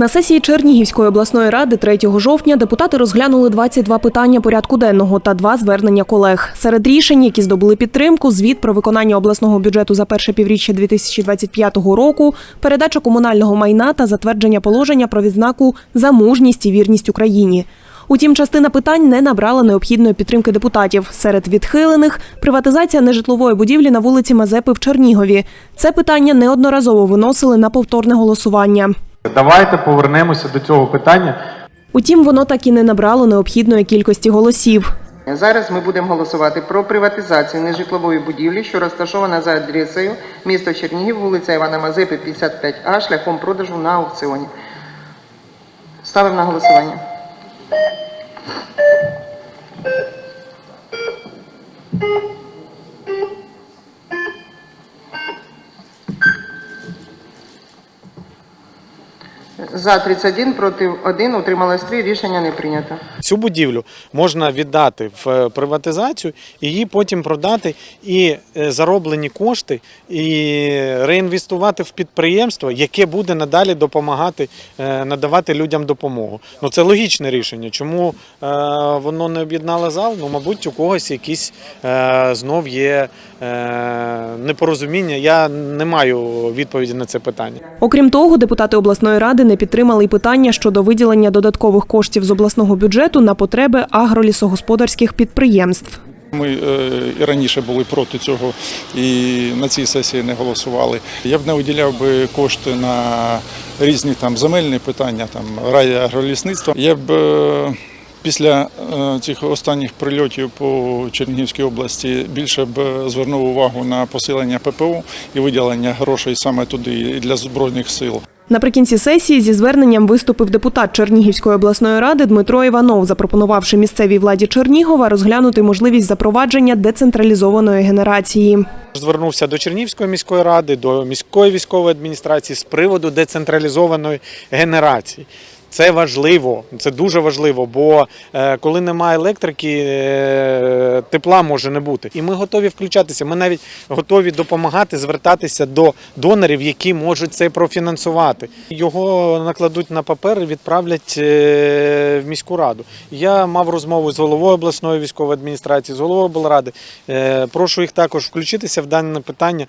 На сесії Чернігівської обласної ради 3 жовтня депутати розглянули 22 питання порядку денного та два звернення колег. Серед рішень, які здобули підтримку, звіт про виконання обласного бюджету за перше півріччя 2025 року, передача комунального майна та затвердження положення про відзнаку за мужність і вірність Україні. Утім, частина питань не набрала необхідної підтримки депутатів. Серед відхилених приватизація нежитлової будівлі на вулиці Мазепи в Чернігові. Це питання неодноразово виносили на повторне голосування. Давайте повернемося до цього питання. Утім, воно так і не набрало необхідної кількості голосів. Зараз ми будемо голосувати про приватизацію нежитлової будівлі, що розташована за адресою місто Чернігів, вулиця Івана Мазепи, 55А, шляхом продажу на аукціоні. Ставимо на голосування. За 31, проти 1, утрималось 3, рішення не прийнято. Цю будівлю можна віддати в е, приватизацію, її потім продати і е, зароблені кошти і реінвестувати в підприємство, яке буде надалі допомагати е, надавати людям допомогу. Ну це логічне рішення. Чому воно не об'єднало зал? Ну, мабуть, у когось якісь знов є непорозуміння. Я не маю відповіді на це питання. Окрім того, депутати обласної ради не підтримали й питання щодо виділення додаткових коштів з обласного бюджету на потреби агролісогосподарських підприємств. Ми е, і раніше були проти цього і на цій сесії не голосували. Я б не виділяв би кошти на різні там земельні питання, там райагролісництва. Я б е, після е, цих останніх прильотів по Чернігівській області більше б звернув увагу на посилення ППО і виділення грошей саме туди і для збройних сил. Наприкінці сесії зі зверненням виступив депутат Чернігівської обласної ради Дмитро Іванов, запропонувавши місцевій владі Чернігова розглянути можливість запровадження децентралізованої генерації. Звернувся до Чернігівської міської ради, до міської військової адміністрації з приводу децентралізованої генерації. Це важливо, це дуже важливо, бо е, коли немає електрики, е, тепла може не бути. І ми готові включатися. Ми навіть готові допомагати звертатися до донорів, які можуть це профінансувати. Його накладуть на папер і відправлять е, в міську раду. Я мав розмову з головою обласної військової адміністрації, з головою облради. Прошу їх також включитися в дане питання.